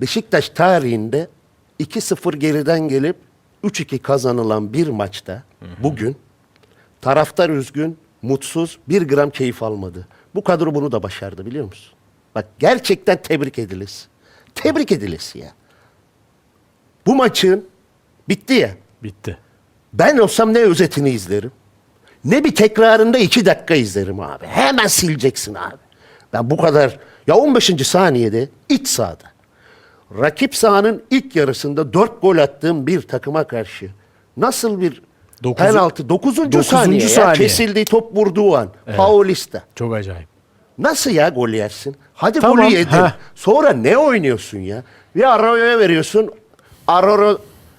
Beşiktaş tarihinde 2-0 geriden gelip 3-2 kazanılan bir maçta bugün taraftar üzgün, mutsuz, bir gram keyif almadı. Bu kadro bunu da başardı biliyor musun? Bak gerçekten tebrik edilir. Tebrik edilir ya. Bu maçın bitti ya. Bitti. Ben olsam ne özetini izlerim. Ne bir tekrarında iki dakika izlerim abi. Hemen sileceksin abi. Ben bu kadar ya 15. saniyede iç sahada rakip sahanın ilk yarısında dört gol attığım bir takıma karşı nasıl bir Dokuzu- penaltı 9. Dokuzuncu saniye, ya, saniye. kesildiği top vurduğu an Paulista. Çok acayip. Nasıl ya gol yersin? Hadi Tamam, golü yedin. heh. Sonra ne oynuyorsun ya? Bir Arroyo'ya veriyorsun. Arroyo,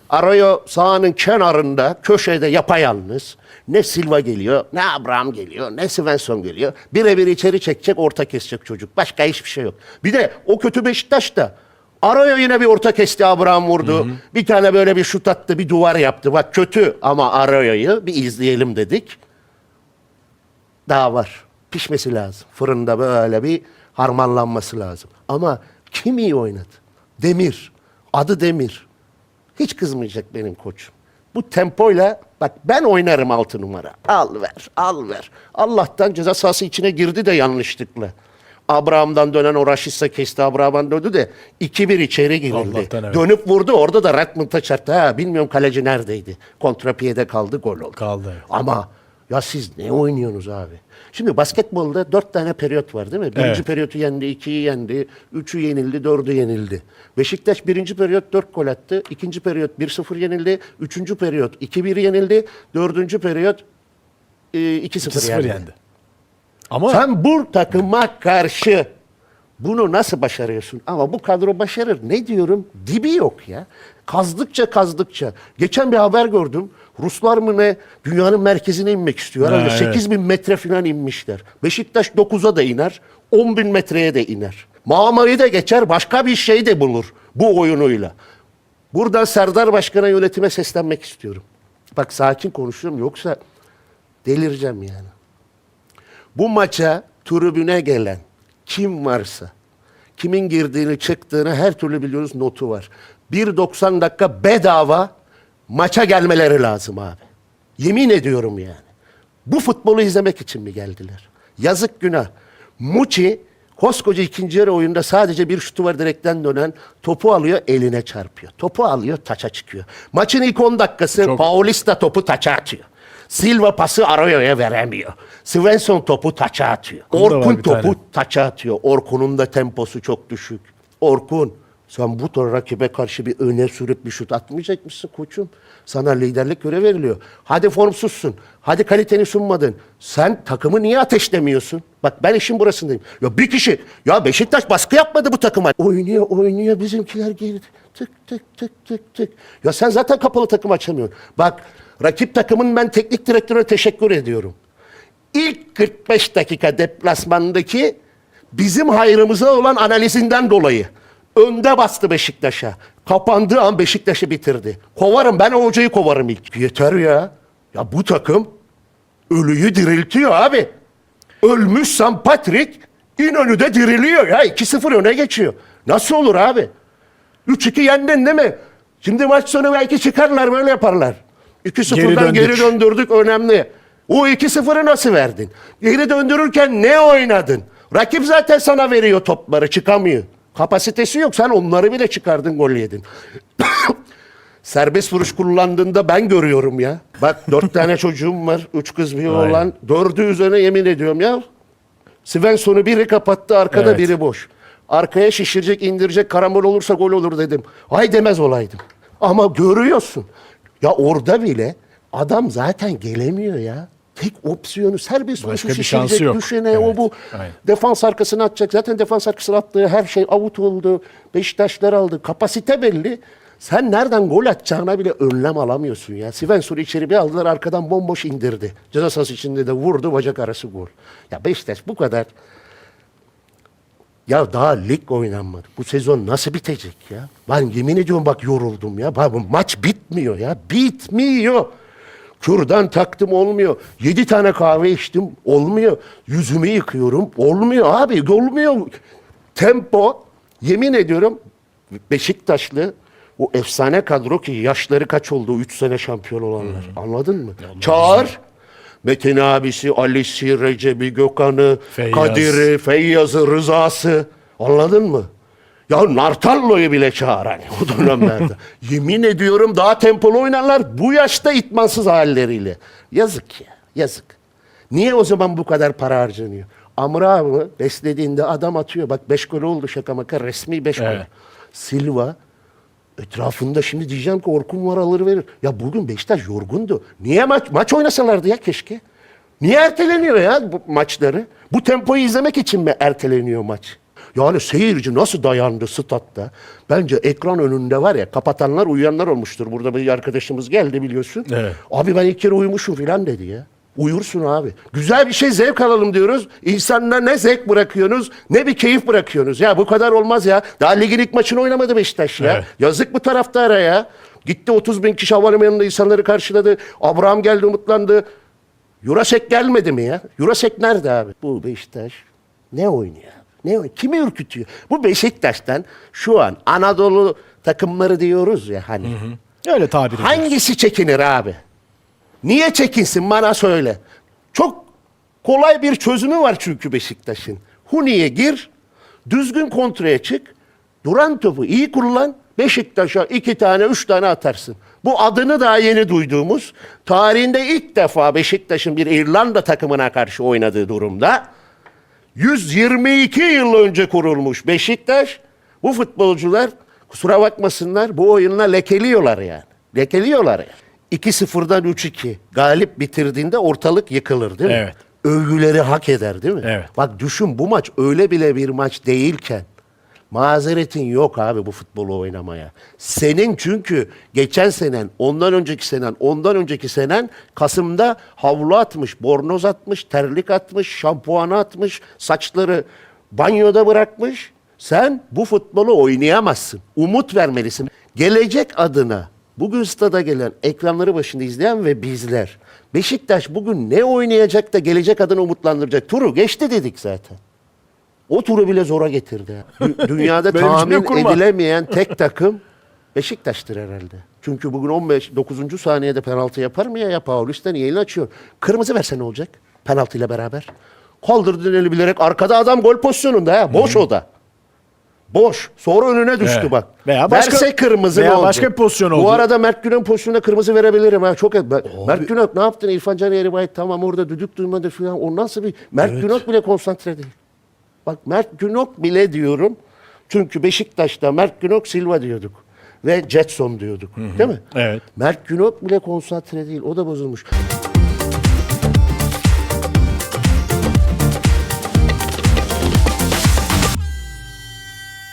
Arroyo sahanın kenarında, köşede yapayalnız. Ne Silva geliyor, ne Abraham geliyor, ne Svensson geliyor. Birebir içeri çekecek, orta kesecek çocuk. Başka hiçbir şey yok. Bir de o kötü Beşiktaş'ta Arroyo yine bir orta kesti, Abraham vurdu. Bir tane böyle bir şut attı, bir duvar yaptı. Bak kötü ama Arroyo'yu bir izleyelim dedik daha var. Pişmesi lazım. Fırında böyle bir harmanlanması lazım. Ama kim iyi oynadı? Demir. Adı Demir. Hiç kızmayacak benim koçum. Bu tempoyla bak ben oynarım altı numara. Al ver, al ver. Allah'tan ceza sahası içine girdi de yanlışlıkla. Abraham'dan dönen o Raşitsa kesti Abraham'dan döndü de 2-1 içeri girildi. Evet. Dönüp vurdu orada da Redmond'a çarptı. Ha, bilmiyorum kaleci neredeydi. Kontrapiyede kaldı gol oldu. Kaldı, evet. Ama ya siz ne oynuyorsunuz abi? Şimdi basketbolda dört tane periyot var değil mi? Birinci Evet. periyotu yendi, ikiyi yendi, üçü yenildi, dördü yenildi. Beşiktaş birinci periyot dört gol attı. ikinci periyot 1-0 yenildi. Üçüncü periyot 2-1 yenildi. Dördüncü periyot e, 2-0 2-0 yendi. yendi. Ama Sen bu takıma karşı bunu nasıl başarıyorsun? Ama bu kadro başarır. Ne diyorum? Dibi yok ya. Kazdıkça kazdıkça. Geçen bir haber gördüm. Ruslar mı ne? Dünyanın merkezine inmek istiyor. Herhalde Ha, evet. 8 bin metre falan inmişler. Beşiktaş 9'a da iner. 10 bin metreye de iner. Mağmara'yı da geçer. Başka bir şey de bulur bu oyunuyla. Buradan Serdar Başkan'a yönetime seslenmek istiyorum. Bak sakin konuşuyorum yoksa delireceğim yani. Bu maça tribüne gelen kim varsa, kimin girdiğini çıktığını her türlü biliyoruz notu var. 1.90 dakika bedava maça gelmeleri lazım abi. Yemin ediyorum yani. Bu futbolu izlemek için mi geldiler? Yazık günah. Muçi koskoca ikinci yarı oyunda sadece bir şutu var direkten dönen topu alıyor eline çarpıyor. Topu alıyor taça çıkıyor. Maçın ilk 10 dakikası Çok- Paulista topu taça atıyor. Silva pası Arroyo'ya veremiyor. Svensson topu taça atıyor. Bunda var Orkun bir topu tane. taça atıyor. Orkun'un da temposu çok düşük. Orkun sen bu tür rakibe karşı bir öne sürüp bir şut atmayacak mısın koçum? Sana liderlik görev veriliyor. Hadi formsuzsun. Hadi kaliteni sunmadın. Sen takımı niye ateşlemiyorsun? Bak ben işin burasındayım. Ya bir kişi ya Beşiktaş baskı yapmadı bu takıma. Oynuyor oynuyor bizimkiler girdi. Tık tık tık tık tık. Ya sen zaten kapalı takım açamıyorsun. Bak rakip takımın ben teknik direktöre teşekkür ediyorum. İlk 45 dakika deplasmandaki bizim hayrımıza olan analizinden dolayı önde bastı Beşiktaş'a. Kapandığı an Beşiktaş'ı bitirdi. Kovarım ben o hocayı kovarım ilk. Yeter ya. Ya bu takım ölüyü diriltiyor abi. Ölmüş San Patrick İnönü'de diriliyor ya. 2-0 öne geçiyor. Nasıl olur abi? 3-2 yendin değil mi? Şimdi maç sonu belki çıkarlar böyle yaparlar. 2-0'dan Geri geri, döndürdük önemli. O 2-0'ı nasıl verdin? Geri döndürürken ne oynadın? Rakip zaten sana veriyor topları çıkamıyor. Kapasitesi yok. Sen onları bile çıkardın gol yedin. Serbest vuruş kullandığında ben görüyorum ya. Bak dört tane çocuğum var. Üç kız bir oğlan. Dördü üzerine yemin ediyorum ya. Svensson'u biri kapattı arkada Evet. biri boş. Arkaya şişirecek indirecek karambol olursa gol olur dedim. Ay demez olaydım. Ama görüyorsun. Ya orada bile adam zaten gelemiyor ya. Tek opsiyonu serbest Başka bir şansı yok. düşene o Evet, bu. aynen. Defans arkasına atacak. Zaten defans arkasına attığı her şey avut oldu. Beşiktaşlar aldı. Kapasite belli. Sen nereden gol atacağına bile önlem alamıyorsun ya. Svensson'u içeri bir aldılar arkadan bomboş indirdi. Ceza sahası içinde de vurdu bacak arası gol. Ya Beşiktaş bu kadar ya daha lig oynanmadı. Bu sezon nasıl bitecek ya? Ben yemin ediyorum bak yoruldum ya. Bak bu maç bitmiyor ya. Bitmiyor. Kürdan taktım olmuyor. Yedi tane kahve içtim olmuyor. Yüzümü yıkıyorum olmuyor abi olmuyor. Tempo yemin ediyorum Beşiktaşlı o efsane kadro ki yaşları kaç oldu 3 sene şampiyon olanlar. Anladın mı? Çağır. Metin abisi, Ali'si, Recep'i, Gökhan'ı, Feyyaz. Kadir'i, Feyyaz'ı, Rıza'sı. Anladın mı? Ya Nartallo'yu bile çağır hani o dönemlerde. Yemin ediyorum daha tempolu oynarlar bu yaşta itmansız halleriyle. Yazık ya, yazık. Niye o zaman bu kadar para harcanıyor? Amraoğlu beslediğinde adam atıyor. Bak 5 gol oldu şaka maka resmi 5 gol. Evet. Silva etrafında şimdi diyeceğim ki Orkun var alır verir. Ya bugün Beşiktaş yorgundu. Niye maç maç oynasalardı ya keşke? Niye erteleniyor ya bu maçları? Bu tempoyu izlemek için mi erteleniyor maç? Yani seyirci nasıl dayandı statta? Bence ekran önünde var ya kapatanlar uyuyanlar olmuştur. Burada bir arkadaşımız geldi biliyorsun. Evet. Abi ben ilk kere uyumuşum filan dedi ya. Uyursun abi. Güzel bir şey zevk alalım diyoruz. İnsanlar ne zevk bırakıyorsunuz ne bir keyif bırakıyorsunuz. Ya bu kadar olmaz ya. Daha ligin ilk maçını oynamadı Beşiktaş ya. Evet. Yazık bu taraftara ya. Gitti 30 bin kişi havalimanında insanları karşıladı. Abraham geldi umutlandı. Jurasek gelmedi mi ya? Jurasek nerede abi? Bu Beşiktaş ne oynuyor? Ne oynuyor? Kimi ürkütüyor? Bu Beşiktaş'tan şu an Anadolu takımları diyoruz ya hani. Öyle tabir ediyoruz. Hangisi çekinir abi? Niye çekinsin bana söyle. Çok kolay bir çözümü var çünkü Beşiktaş'ın. Huni'ye gir, düzgün kontraya çık, duran topu iyi kullan, Beşiktaş'a iki tane, üç tane atarsın. Bu adını daha yeni duyduğumuz, tarihinde ilk defa Beşiktaş'ın bir İrlanda takımına karşı oynadığı durumda, 122 yıl önce kurulmuş Beşiktaş, bu futbolcular kusura bakmasınlar bu oyunla lekeliyorlar yani. Lekeliyorlar yani. 2-0'dan 3-2 galip bitirdiğinde ortalık yıkılır değil mi? Evet. Övgüleri hak eder değil mi? Evet. Bak düşün bu maç öyle bile bir maç değilken mazeretin yok abi bu futbolu oynamaya. Senin çünkü geçen senen, ondan önceki senen, ondan önceki senen Kasım'da havlu atmış, bornoz atmış, terlik atmış, şampuanı atmış, saçları banyoda bırakmış. Sen bu futbolu oynayamazsın. Umut vermelisin. Gelecek adına bugün stada gelen, ekranları başında izleyen ve bizler. Beşiktaş bugün ne oynayacak da gelecek adına umutlandıracak? Turu geçti dedik zaten. O turu bile zora getirdi. Dü- Dünyada Böyle bir cümle tahmin kurma. edilemeyen tek takım Beşiktaş'tır herhalde. Çünkü bugün 15 9. saniyede penaltı yapar mı ya ya Paulista niye elini açıyor? Kırmızı verse ne olacak? Penaltıyla beraber. Kaldırdın eli bilerek arkada adam gol pozisyonunda ha. Boş o da. Boş. Sonra önüne düştü Evet. bak. Veya başka- Verse kırmızı veya ne oldu? başka bir pozisyon Bu oldu. arada Mert Günok pozisyonuna kırmızı verebilirim. Ha. Çok ben, Mert Günok ne yaptın? İrfan Can Eğribayit tamam orada düdük duymadı falan. O nasıl bir... Mert Günok bile konsantre değil. Bak Mert Günok bile diyorum. Çünkü Beşiktaş'ta Mert Günok Silva diyorduk. Ve Jetson diyorduk. Değil mi? Evet. Mert Günok bile konsantre değil. O da bozulmuş.